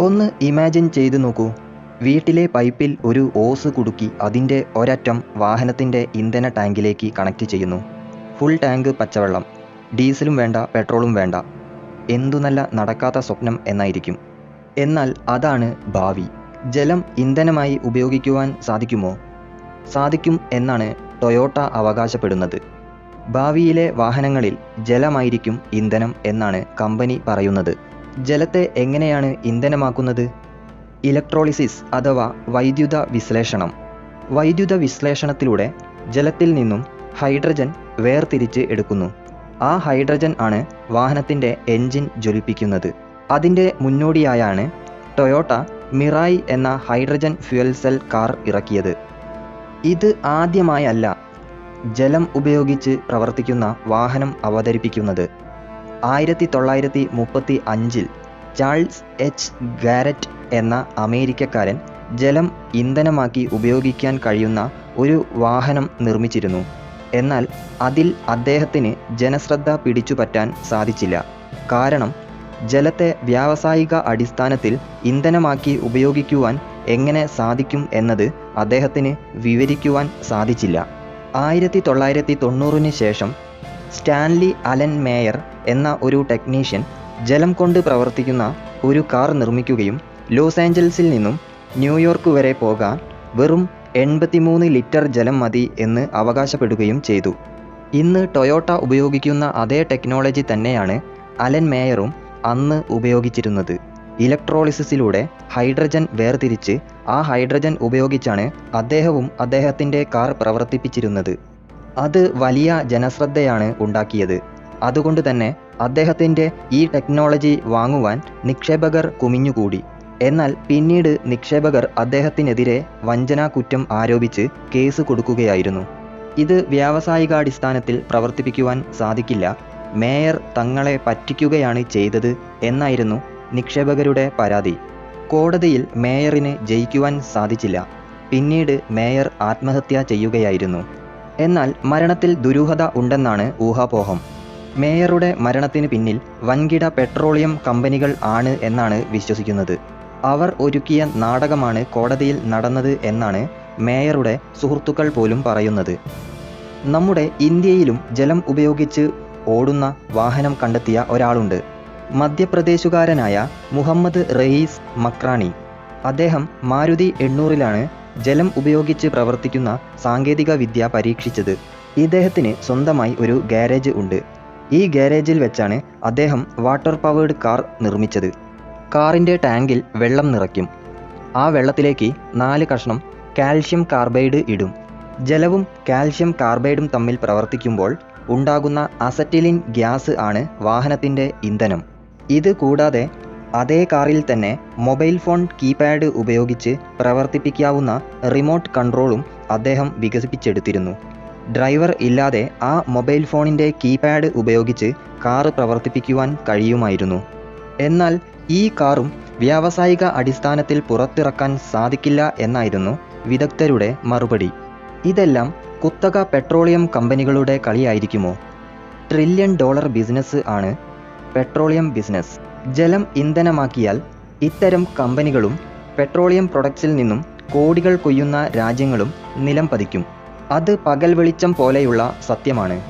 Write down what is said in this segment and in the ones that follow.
ഒന്ന് ഇമാജിൻ ചെയ്തു നോക്കൂ. വീട്ടിലെ പൈപ്പിൽ ഒരു ഓസ് കുടുക്കി അതിന്റെ ഒരറ്റം വാഹനത്തിന്റെ ഇന്ധന ടാങ്കിലേക്ക് കണക്ട് ചെയ്യുന്നു. ഫുൾ ടാങ്ക് പച്ചവെള്ളം. ഡീസലും വേണ്ട പെട്രോളും വേണ്ട. എന്തു നല്ല നടക്കാത്ത സ്വപ്നം എന്നായിരിക്കും. എന്നാൽ അതാണ് ഭാവി. ജലം ഇന്ധനമായി ഉപയോഗിക്കുവാൻ സാധിക്കുമോ? സാധിക്കും എന്നാണ് ടൊയോട്ട അവകാശപ്പെടുന്നത്. ഭാവിയിലെ വാഹനങ്ങളിൽ ജലമായിരിക്കും ഇന്ധനം എന്നാണ് കമ്പനി പറയുന്നത്. ജലത്തെ എങ്ങനെയാണ് ഇന്ധനമാക്കുന്നത്? ഇലക്ട്രോളിസിസ് അഥവാ വൈദ്യുത വിശ്ലേഷണം. വൈദ്യുത വിശ്ലേഷണത്തിലൂടെ ജലത്തിൽ നിന്നും ഹൈഡ്രജൻ വേർതിരിച്ച് എടുക്കുന്നു. ആ ഹൈഡ്രജൻ ആണ് വാഹനത്തിന്റെ എൻജിൻ ജ്വലിപ്പിക്കുന്നത്. അതിന്റെ മുന്നോടിയായാണ് ടൊയോട്ട മിറായി എന്ന ഹൈഡ്രജൻ ഫ്യുവൽ സെൽ കാർ ഇറക്കിയത്. ഇത് ആദ്യമായല്ല ജലം ഉപയോഗിച്ച് പ്രവർത്തിക്കുന്ന വാഹനം അവതരിപ്പിക്കുന്നത്. ആയിരത്തി തൊള്ളായിരത്തി മുപ്പത്തി അഞ്ചിൽ ചാൾസ് എച്ച്. ഗാരറ്റ് എന്ന അമേരിക്കക്കാരൻ ജലം ഇന്ധനമാക്കി ഉപയോഗിക്കാൻ കഴിയുന്ന ഒരു വാഹനം നിർമ്മിച്ചിരുന്നു. എന്നാൽ അതിൽ അദ്ദേഹത്തിന് ജനശ്രദ്ധ പിടിച്ചുപറ്റാൻ സാധിച്ചില്ല. കാരണം ജലത്തെ വ്യാവസായിക അടിസ്ഥാനത്തിൽ ഇന്ധനമാക്കി ഉപയോഗിക്കുവാൻ എങ്ങനെ സാധിക്കും എന്നത് അദ്ദേഹത്തിന് വിവരിക്കുവാൻ സാധിച്ചില്ല. ആയിരത്തി തൊള്ളായിരത്തി തൊണ്ണൂറിന് ശേഷം സ്റ്റാൻലി അലൻ മേയർ എന്ന ഒരു ടെക്നീഷ്യൻ ജലം കൊണ്ട് പ്രവർത്തിക്കുന്ന ഒരു കാർ നിർമ്മിക്കുകയും ലോസ് ആഞ്ചൽസിൽ നിന്നും ന്യൂയോർക്ക് വരെ പോകാൻ വെറും എൺപത്തിമൂന്ന് ലിറ്റർ ജലം മതി എന്ന് അവകാശപ്പെടുകയും ചെയ്തു. ഇന്ന് ടൊയോട്ട ഉപയോഗിക്കുന്ന അതേ ടെക്നോളജി തന്നെയാണ് അലൻ മേയറും അന്ന് ഉപയോഗിച്ചിരുന്നത്. ഇലക്ട്രോളിസിസിലൂടെ ഹൈഡ്രജൻ വേർതിരിച്ച് ആ ഹൈഡ്രജൻ ഉപയോഗിച്ചാണ് അദ്ദേഹവും അദ്ദേഹത്തിന്റെ കാർ പ്രവർത്തിപ്പിച്ചിരുന്നത്. അത് വലിയ ജനശ്രദ്ധയാണ് ഉണ്ടാക്കിയത്. അതുകൊണ്ട് തന്നെ അദ്ദേഹത്തിന്റെ ഈ ടെക്നോളജി വാങ്ങുവാൻ നിക്ഷേപകർ കുമിഞ്ഞുകൂടി. എന്നാൽ പിന്നീട് നിക്ഷേപകർ അദ്ദേഹത്തിനെതിരെ വഞ്ചനാ കുറ്റം ആരോപിച്ച് കേസ് കൊടുക്കുകയായിരുന്നു. ഇത് വ്യാവസായികാടിസ്ഥാനത്തിൽ പ്രവർത്തിപ്പിക്കുവാൻ സാധിക്കില്ല. മേയർ തങ്ങളെ പറ്റിക്കുകയാണ് ചെയ്തത് എന്നായിരുന്നു നിക്ഷേപകരുടെ പരാതി. കോടതിയിൽ മേയറിന് ജയിക്കുവാൻ സാധിച്ചില്ല. പിന്നീട് മേയർ ആത്മഹത്യ ചെയ്യുകയായിരുന്നു. എന്നാൽ മരണത്തിൽ ദുരൂഹത ഉണ്ടെന്നാണ് ഊഹാപോഹം. മേയറുടെ മരണത്തിന് പിന്നിൽ വൻകിട പെട്രോളിയം കമ്പനികൾ ആണ് എന്നാണ് വിശ്വസിക്കുന്നത്. അവർ ഒരുക്കിയ നാടകമാണ് കോടതിയിൽ നടന്നത് എന്നാണ് മേയറുടെ സുഹൃത്തുക്കൾ പോലും പറയുന്നത്. നമ്മുടെ ഇന്ത്യയിലും ജലം ഉപയോഗിച്ച് ഓടുന്ന വാഹനം കണ്ടെത്തിയ ഒരാളുണ്ട്. മധ്യപ്രദേശുകാരനായ മുഹമ്മദ് റയീസ് മക്രാണി. അദ്ദേഹം മാരുതി എണ്ണൂറിലാണ് ജലം ഉപയോഗിച്ച് പ്രവർത്തിക്കുന്ന സാങ്കേതിക വിദ്യ പരീക്ഷിച്ചത്. ഇദ്ദേഹത്തിന് സ്വന്തമായി ഒരു ഗാരേജ് ഉണ്ട്. ഈ ഗാരേജിൽ വെച്ചാണ് അദ്ദേഹം വാട്ടർ പവേർഡ് കാർ നിർമ്മിച്ചത്. കാറിന്റെ ടാങ്കിൽ വെള്ളം നിറയ്ക്കും. ആ വെള്ളത്തിലേക്ക് നാല് കഷ്ണം കാൽഷ്യം കാർബൈഡ് ഇടും. ജലവും കാൽഷ്യം കാർബൈഡും തമ്മിൽ പ്രവർത്തിക്കുമ്പോൾ ഉണ്ടാകുന്ന അസറ്റിലിൻ ഗ്യാസ് ആണ് വാഹനത്തിന്റെ ഇന്ധനം. ഇത് കൂടാതെ അതേ കാറിൽ തന്നെ മൊബൈൽ ഫോൺ കീപാഡ് ഉപയോഗിച്ച് പ്രവർത്തിപ്പിക്കാവുന്ന റിമോട്ട് കൺട്രോളും അദ്ദേഹം വികസിപ്പിച്ചെടുത്തിരുന്നു. ഡ്രൈവർ ഇല്ലാതെ ആ മൊബൈൽ ഫോണിന്റെ കീപാഡ് ഉപയോഗിച്ച് കാർ പ്രവർത്തിപ്പിക്കുവാൻ കഴിയുമായിരുന്നു. എന്നാൽ ഈ കാറും വ്യാവസായിക അടിസ്ഥാനത്തിൽ പുറത്തിറക്കാൻ സാധിക്കില്ല എന്നായിരുന്നു വിദഗ്ധരുടെ മറുപടി. ഇതെല്ലാം കുത്തക പെട്രോളിയം കമ്പനികളുടെ കളിയായിരിക്കുമോ? ട്രില്യൺ ഡോളർ ബിസിനസ് ആണ് പെട്രോളിയം ബിസിനസ് ജലം ഇന്ധനമാക്കിയാൽ ഇത്തരം കമ്പനികളും പെട്രോളിയം പ്രൊഡക്ട്സിൽ നിന്നും കോടികൾ കൊയ്യുന്ന രാജ്യങ്ങളും നിലം പതിക്കും. അത് പകൽ വെളിച്ചം പോലെയുള്ള സത്യമാണ്.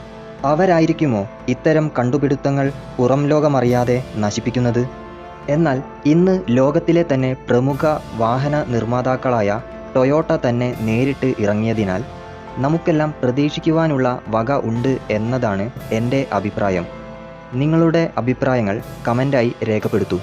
അവരായിരിക്കുമോ ഇത്തരം കണ്ടുപിടുത്തങ്ങൾ പുറം ലോകമറിയാതെ നശിപ്പിക്കുന്നത്? എന്നാൽ ഇന്ന് ലോകത്തിലെ തന്നെ പ്രമുഖ വാഹന നിർമ്മാതാക്കളായ ടൊയോട്ട തന്നെ നേരിട്ട് ഇറങ്ങിയതിനാൽ നമുക്കെല്ലാം പ്രതീക്ഷിക്കുവാനുള്ള വക ഉണ്ട് എന്നതാണ് എന്റെ അഭിപ്രായം. നിങ്ങളുടെ അഭിപ്രായങ്ങൾ കമന്റായി രേഖപ്പെടുത്തൂ